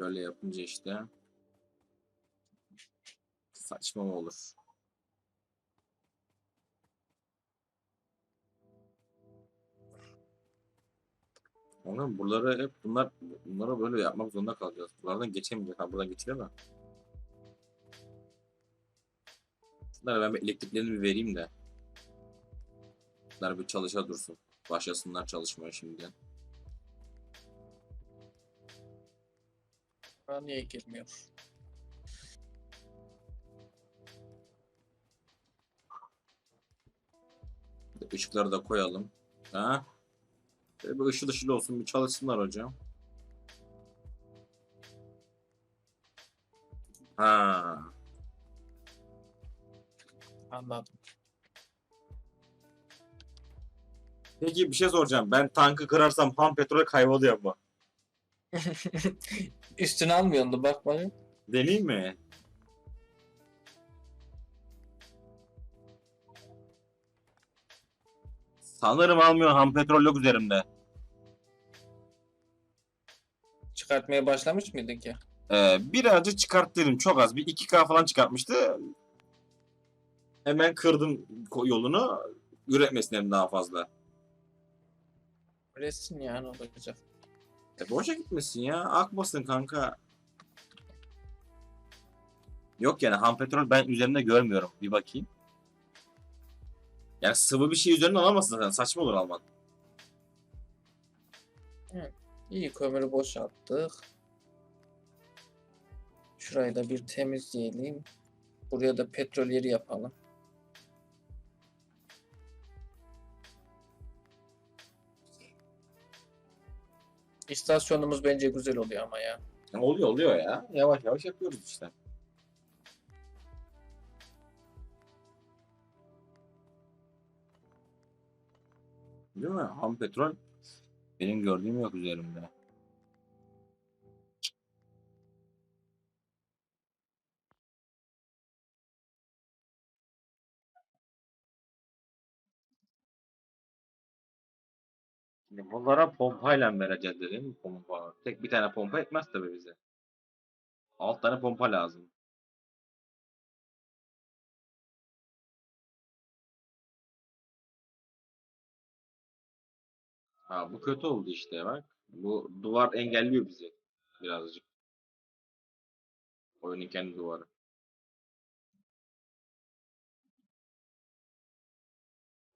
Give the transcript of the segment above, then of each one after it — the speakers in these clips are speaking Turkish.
Şöyle yapınca işte saçma olur? Oğlum buraları hep bunlar bunları böyle yapmak zorunda kalacağız. Buralardan geçemeyeceğiz. Ha buradan geçilemem. Şunlara ben bir elektriklerini bir vereyim de. Bunlar bir çalışa dursun. Başlasınlar çalışmaya şimdi. Bana niye girmiyor? Işıkları da koyalım. Ha? Böyle bir ışıl ışıl olsun bir çalışsınlar hocam. Ha. Anladım. Peki bir şey soracağım. Ben tankı kırarsam ham petrol kayboluyor mu? Üstüne almıyorsun da bak bana. Deneyim mi? Sanırım almıyor. Ham petrol yok üzerimde. Çıkartmaya başlamış mıydın ki? Ee, birazcık çıkarttım. Çok az. Bir 2K falan çıkartmıştı. Hemen kırdım yolunu. Üretmesin hem daha fazla. Öylesin yani olacak. E boşa gitmesin ya. Akmasın kanka. Yok yani ham petrol ben üzerinde görmüyorum. Bir bakayım. Yani sıvı bir şey üzerine alamazsın zaten. Saçma olur alman. İyi kömürü boşalttık. Şurayı da bir temizleyelim. Buraya da petrol yeri yapalım. İstasyonumuz bence güzel oluyor ama ya. Oluyor oluyor ya. Yavaş yavaş yapıyoruz işte. Değil mi? Ham petrol benim gördüğüm yok üzerimde. Şimdi bunlara pompayla vereceğiz dedim. Pompa. Tek bir tane pompa etmez tabii bize. Alt tane pompa lazım. Ha bu kötü oldu işte bak. Bu duvar engelliyor bizi birazcık. Oyunun kendi duvarı.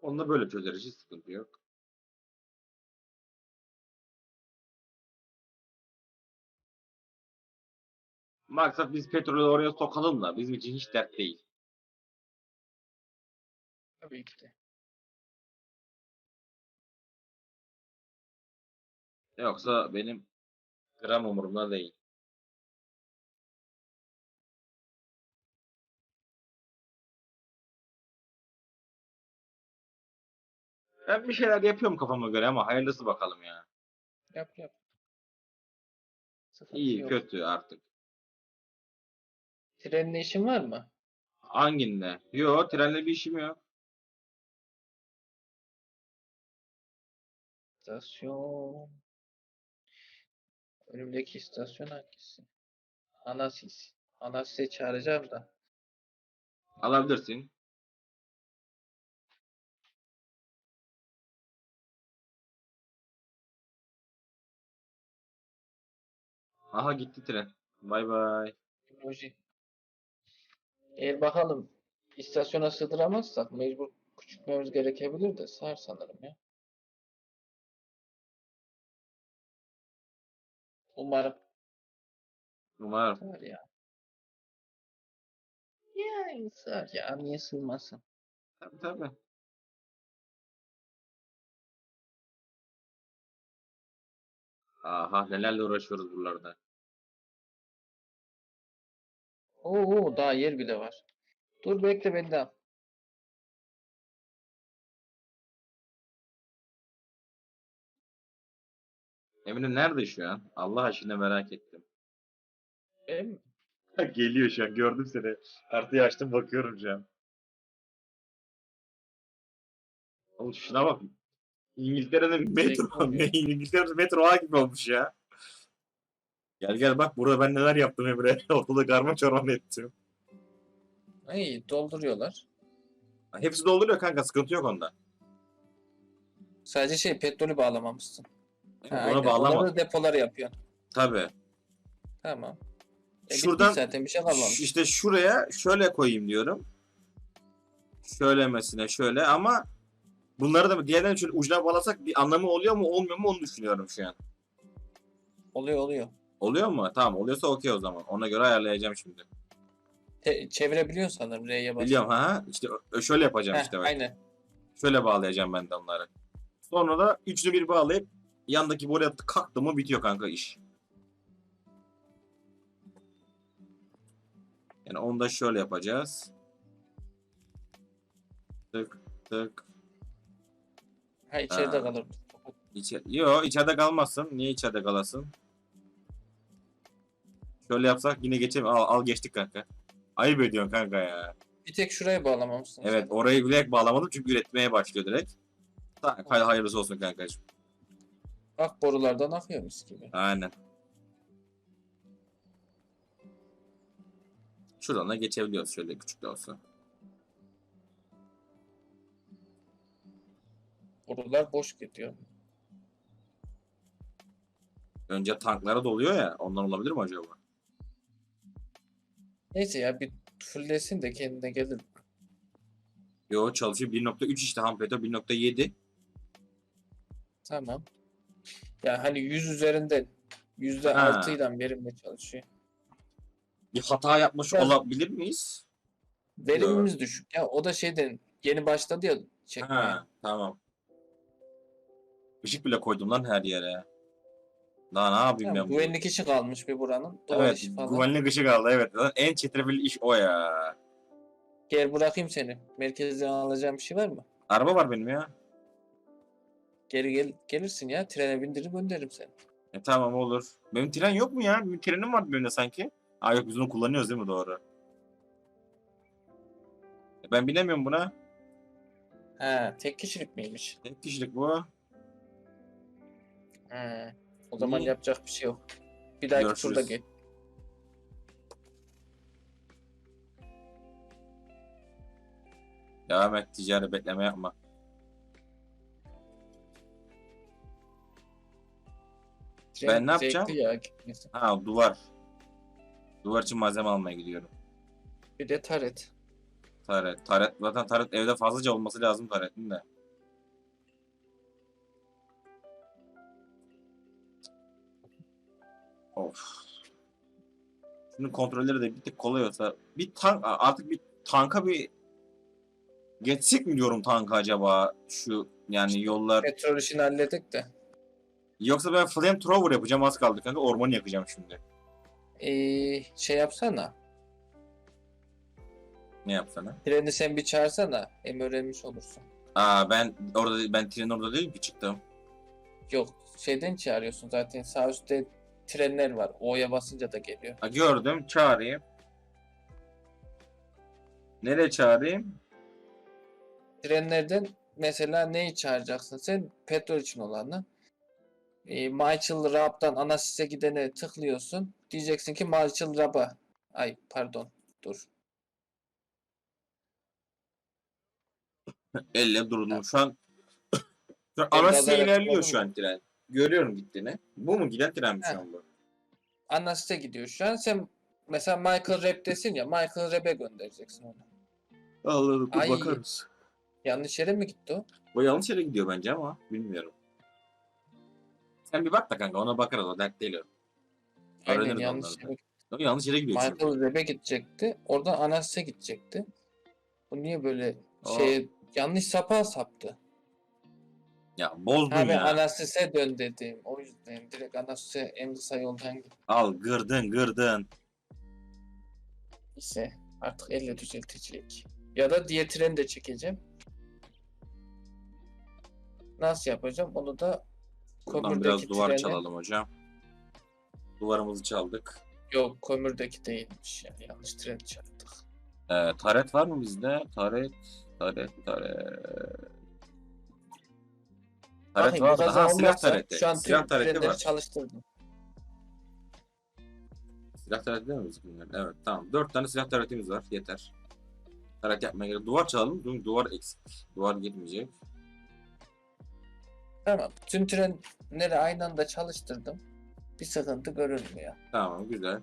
Onu da böyle çözeriz hiç sıkıntı yok. Maksat biz petrolü oraya sokalım da bizim için hiç dert değil. Tabii ki de. Yoksa benim gram umurumda değil. Ben bir şeyler yapıyorum kafama göre ama hayırlısı bakalım ya. Yap yap. Sıkıntı İyi yok. kötü artık. Trenle işin var mı? Hanginle? Yo trenle bir işim yok. İstasyon. Önümdeki istasyon hangisi? Anasis. Anasis'e çağıracağım da. Alabilirsin. Aha gitti tren. Bay bay. Teknoloji. Eğer bakalım istasyona sığdıramazsak mecbur küçültmemiz gerekebilir de sar sanırım ya. Umarım Umarım. sığar ya. Yani sığar ya. Niye sığmasın? Tabii tabii. Aha nelerle uğraşıyoruz buralarda. Oo daha yer bile var. Dur bekle al. Emine nerede şu an? Allah aşkına merak ettim. Mi? Geliyor şu an gördüm seni. Kartıyı açtım bakıyorum şu an. Oğlum şuna bak. İngiltere'de metro. İngiltere'de metro gibi olmuş ya. Gel gel bak burada ben neler yaptım Emre. Ortada karma çorman ettim. İyi dolduruyorlar. Hepsi dolduruyor kanka sıkıntı yok onda. Sadece şey petrolü bağlamamışsın. Ha, Ona bağlamadım. Depoları yapıyorsun. Tabii. Tamam. E, Şuradan zaten bir şey kalmamış. işte şuraya şöyle koyayım diyorum. Şöylemesine şöyle ama bunları da diğerlerini şöyle ucuna bağlasak bir anlamı oluyor mu olmuyor mu onu düşünüyorum şu an. Oluyor oluyor. Oluyor mu? Tamam oluyorsa okey o zaman. Ona göre ayarlayacağım şimdi. Te- çevirebiliyorsun sanırım R'ye basıp. Biliyorum ha. İşte ö- şöyle yapacağım Heh, işte ben. Aynen. Şöyle bağlayacağım ben de onları. Sonra da üçlü bir bağlayıp yandaki boruya kalktı mı bitiyor kanka iş. Yani onu da şöyle yapacağız. Tık tık. Ha içeride Ha. kalır. İçe Yo içeride kalmasın. Niye içeride kalasın? Şöyle yapsak yine geçelim. Al, al geçtik kanka. Ayıp ediyorsun kanka ya. Bir tek şuraya bağlamamışsın. Evet orayı bile bağlamadım çünkü üretmeye başlıyor direkt. Tamam, hayırlısı olsun kankacığım. Bak borulardan akıyor mis gibi. Aynen. Şuradan da geçebiliyoruz şöyle küçük de olsa. Borular boş gidiyor. Önce tanklara doluyor ya ondan olabilir mi acaba? Neyse ya bir fulllesin de kendine gelir. Yo çalışıyor 1.3 işte Hampeto 1.7. Tamam. Ya hani 100 üzerinden yüzde Ha. altıyla verimle çalışıyor. Bir hata yapmış Biraz- olabilir miyiz? Verimimiz düşük. Ya o da şeyden yeni başladı ya çekmeye. Ha tamam. Işık bile koydum lan her yere. Daha ne yapayım Tamam, ben güvenlik işi kalmış bir buranın. Evet işi falan. güvenlik ışık aldı evet. En çetrefilli iş o ya. Gel bırakayım seni. Merkezden alacağım bir şey var mı? Araba var benim ya. Geri gel gelirsin ya. Trene bindirip gönderirim seni. E tamam olur. Benim tren yok mu ya? Bir trenim vardı benim de sanki. Aa yok biz onu kullanıyoruz değil mi doğru? E, ben bilemiyorum buna. Ha, tek kişilik miymiş? Tek kişilik bu. Ha. O zaman İyi. yapacak bir şey yok. Bir dahaki Görüşürüz. turda gel. Devam et ticari bekleme yapma. Ben ne yapacağım? ya gitmesi. Ha duvar. Duvar için malzeme almaya gidiyorum. Bir de taret. Taret. Taret zaten taret evde fazlaca olması lazım taretin de. Of. Şunun kontrolleri de bir tık kolay olsa. Bir tank artık bir tanka bir geçsek mi diyorum tanka acaba şu yani yollar. Petrol işini halledik de. Yoksa ben flamethrower yapacağım az kaldı kanka ormanı yakacağım şimdi. Ee, şey yapsana. Ne yapsana? Treni sen bir çağırsana. Hem öğrenmiş olursun. Aa ben orada ben trenin orada değilim ki çıktım. Yok şeyden çağırıyorsun zaten. Sağ üstte trenler var. O'ya basınca da geliyor. Ha, gördüm çağırayım. Nereye çağırayım? Trenlerden mesela neyi çağıracaksın sen? Petrol için olanı. E, Michael Raab'dan Anasis'e gidene tıklıyorsun. Diyeceksin ki Michael Raab'a. Ay pardon. Dur. Elle durdum şu an. Şu an Ben Anasya gaza ilerliyor şu an tren. Görüyorum gittiğini. Bu mu giden tren mi şu Heh. an bu? Anasis'e gidiyor şu an. Sen mesela Michael Raab desin ya. Michael Raab'e göndereceksin onu. Anladım Ay. bakarız. Yanlış yere mi gitti o? Bu yanlış yere gidiyor bence ama bilmiyorum. Sen bir bak da kanka ona bakarız o dert değil o. Aynen Öğreniriz yanlış onları yere O yanlış yere gidiyor çünkü. Michael Raab'e gidecekti. Oradan Anasis'e gidecekti. Bu niye böyle O- şey yanlış sapa saptı? Ya bozdun ben ya. Anasis'e dön dedim. O yüzden direkt Anasis'e Emrisa yoldan git. Al gırdın gırdın. ise artık elle düzeltecek. Ya da diğer treni de çekeceğim. Nasıl yapacağım? Onu da Buradan biraz duvar treni... çalalım hocam. Duvarımızı çaldık. Yok kömürdeki değilmiş yani yanlış tren çaldık. Ee, taret var mı bizde? Taret, taret, taret. Taret var bu da. kaza Ha silah olmazsa tareti. Şu an Silah tüm tareti trenleri var. çalıştırdım. Silah tarafı değil mi biz bunlar? Evet tamam. Dört tane silah tarafımız var. Yeter. Tarak yapmaya gerek. Duvar çalalım. Çünkü duvar eksik. Duvar girmeyecek. Tamam. Tüm trenleri aynı anda çalıştırdım. Bir sıkıntı görülmüyor. Tamam güzel.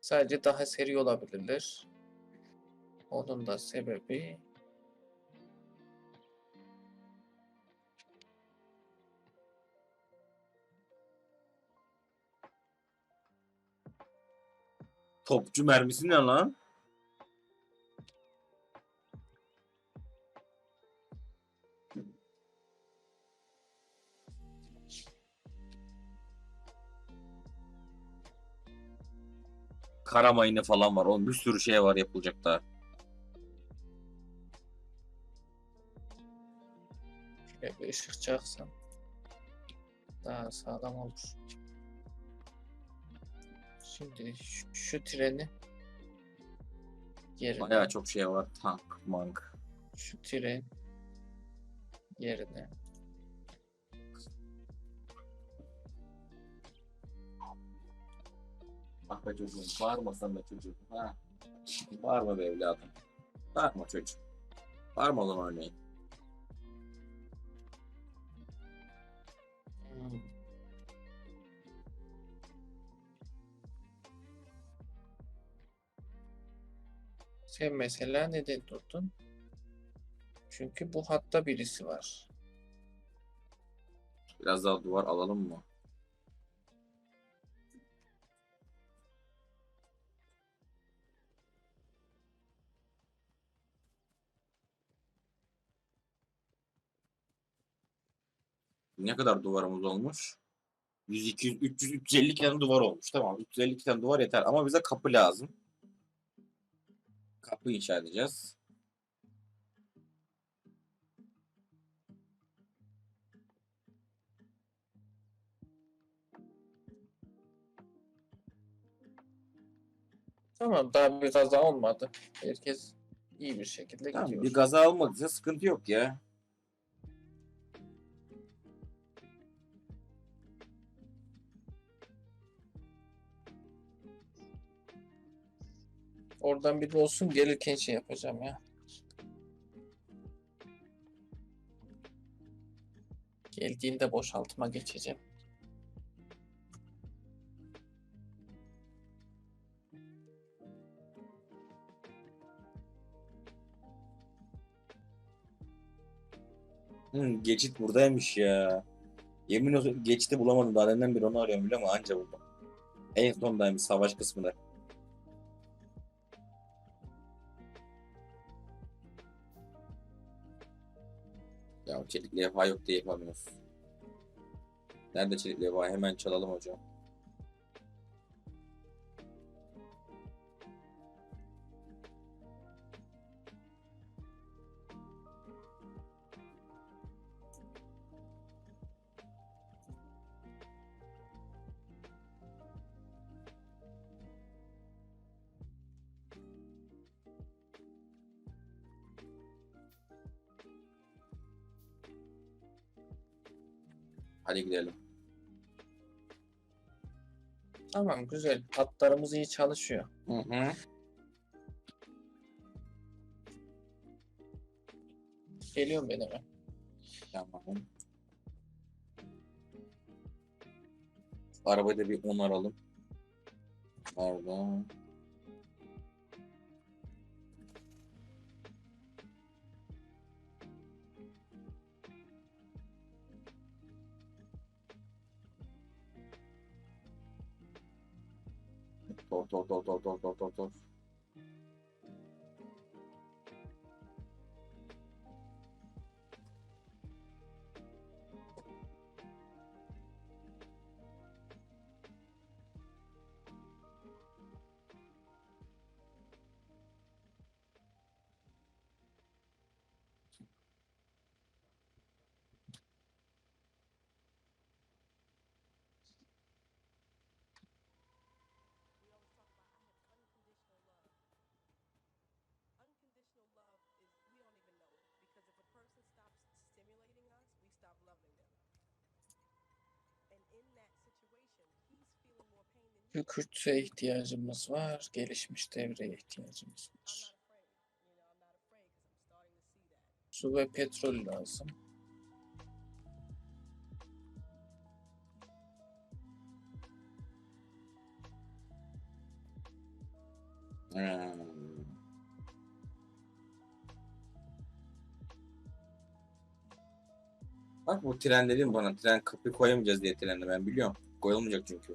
Sadece daha seri olabilirler. Onun da sebebi Topçu mermisi ne lan? Kara mayını falan var. Oğlum bir sürü şey var yapılacak daha. Çaksam daha sağlam olur. Şimdi şu, şu treni yerine Bayağı çok şey var. Tank, mank. şu tren yerine Ah be çocuğum. Bağırmasan be çocuğum. Ha. Bağırma be evladım. Bağırma çocuğum. Bağırma zaman örneğin. Sen mesela neden durdun? Çünkü bu hatta birisi var. Biraz daha duvar alalım mı? Ne kadar duvarımız olmuş? 100, 200, 300, 350 tane duvar olmuş. Tamam 350 tane duvar yeter ama bize kapı lazım. Kapı inşa edeceğiz. Tamam daha bir kaza olmadı. Herkes iyi bir şekilde Tamam, gidiyor. bir gaza almadıysa sıkıntı yok ya. Oradan biri olsun gelirken şey yapacağım ya. Geldiğinde boşaltıma geçeceğim. Hı, geçit buradaymış ya. Yemin olsun geçiti bulamadım. Daha deminden beri onu arıyorum biliyor musun? Anca buldum. En sondaymış savaş kısmında. Ya çelik levha yok diye yapamıyoruz. Nerede çelik levha? Hemen çalalım hocam. Hadi gidelim. Tamam güzel. Hatlarımız iyi çalışıyor. Hı hı. Geliyorum ben hemen. Tamam. Arabayı da bir onaralım. Pardon. todos, todos, todos, todos, todos. Kükürt'e ihtiyacımız var. Gelişmiş devreye ihtiyacımız var. Su ve petrol lazım. Hmm. Bak bu tren dedim bana. Tren kapı koyamayacağız diye trende ben biliyorum. Koyulmayacak çünkü.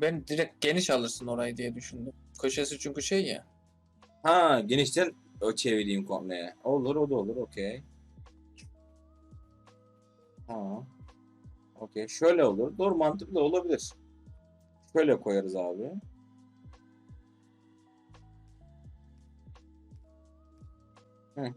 Ben direkt geniş alırsın orayı diye düşündüm. Köşesi çünkü şey ya. Ha genişten o çevireyim komple. Olur o da olur okey. Ha. Okey şöyle olur. Doğru mantıklı olabilir. Şöyle koyarız abi. Hı.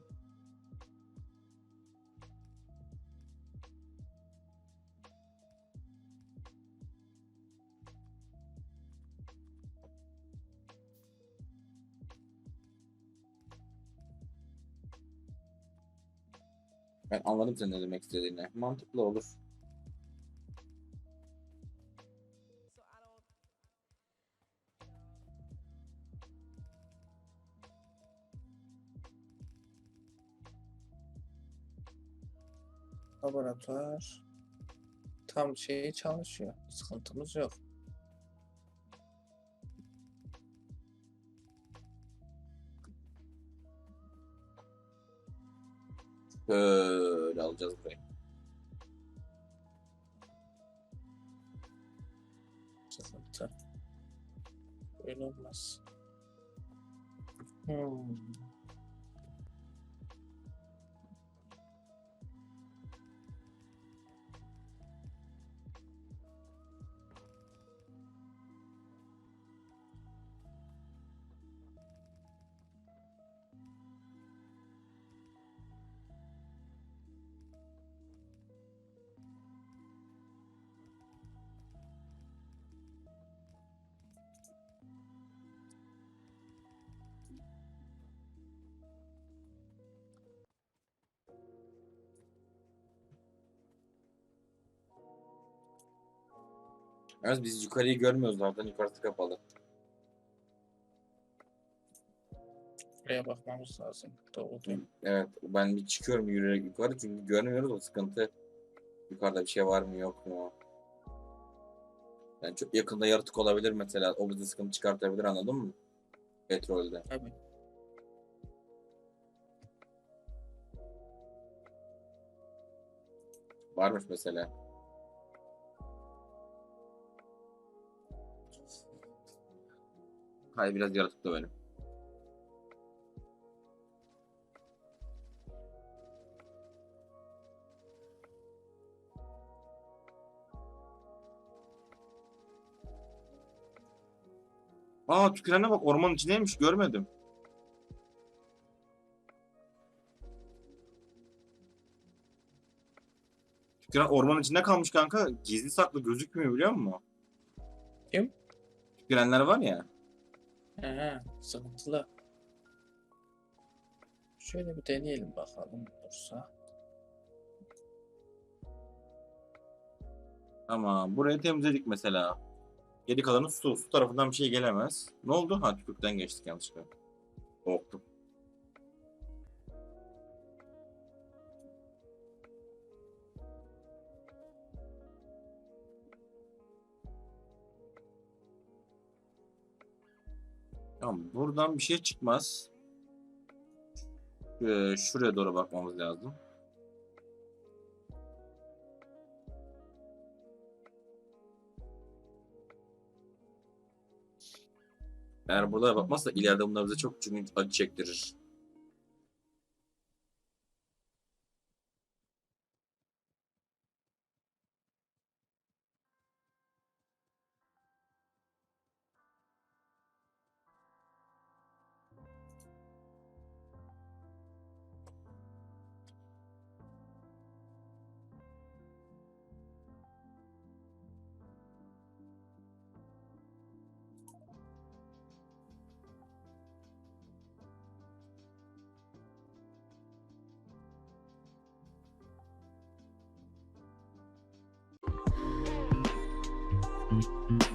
Ben anladım senin ne demek istediğini. Mantıklı olur. Laboratuvar. Tam şeyi çalışıyor. Sıkıntımız yok. Böyle alacağız burayı. Sıkıntı. Öyle olmaz. Hmm. Yalnız biz yukarıyı görmüyoruz zaten yukarısı kapalı. Buraya bakmamız lazım. Doğru. Evet ben bir çıkıyorum yürüyerek yukarı çünkü görmüyoruz o sıkıntı. Yukarıda bir şey var mı yok mu? Yani çok yakında yaratık olabilir mesela. O bize sıkıntı çıkartabilir anladın mı? Petrolde. Tabii. Varmış mesela. Hayır biraz yaratık da benim. Aa tükürene bak ormanın içindeymiş görmedim. Tüküren ormanın içinde kalmış kanka. Gizli saklı gözükmüyor biliyor musun? Kim? Tükürenler var ya. Aha, sıkıntılı. Şöyle bir deneyelim bakalım olursa. Ama burayı temizledik mesela. Geri kalanı su. Su tarafından bir şey gelemez. Ne oldu? Ha tükürükten geçtik yanlışlıkla. Korktum. Tamam buradan bir şey çıkmaz. Ee, şuraya doğru bakmamız lazım. Eğer burada bakmazsa ileride bunlar bize çok çünkü acı çektirir. Tamam.